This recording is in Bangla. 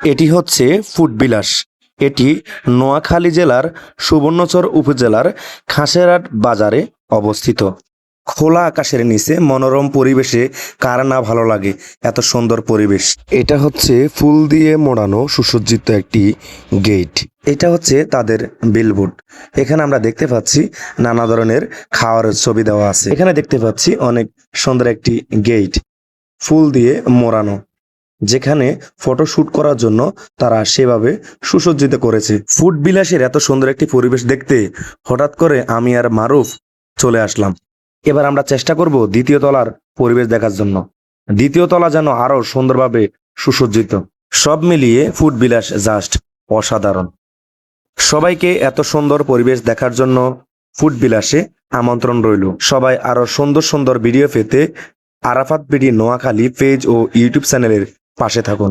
এটি হচ্ছে ফুটবিলাস এটি নোয়াখালী জেলার সুবর্ণচর উপজেলার খাসেরহাট বাজারে অবস্থিত। খোলা আকাশের নিচে মনোরম পরিবেশে কার না ভালো লাগে? এত সুন্দর পরিবেশ। এটা হচ্ছে ফুল দিয়ে মোড়ানো সুসজ্জিত একটি গেট। এটা হচ্ছে তাদের বিলবোর্ড। এখানে আমরা দেখতে পাচ্ছি নানা ধরনের খাওয়ার ছবি দেওয়া আছে। এখানে দেখতে পাচ্ছি অনেক সুন্দর একটি গেট। ফুল দিয়ে মোড়ানো। যেখানে ফটো শ্যুট করার জন্য তারা সেভাবে সুসজ্জিত করেছে। ফুড বিলাসের এত সুন্দর একটি পরিবেশ দেখতে হঠাৎ করে আমি আর মারুফ চলে আসলাম। এবার আমরা চেষ্টা করব দ্বিতীয় তলার পরিবেশ দেখার জন্য। দ্বিতীয় তলা যেন আরও সুন্দরভাবে সুসজ্জিত। সব মিলিয়ে ফুড বিলাস জাস্ট অসাধারণ। সবাইকে এত সুন্দর পরিবেশ দেখার জন্য ফুড বিলাসে আমন্ত্রণ রইল। সবাই আরও সুন্দর সুন্দর ভিডিও পেতে আরাফাত বিডি নোয়াখালী পেজ ও ইউটিউব চ্যানেলের পাশে থাকুন।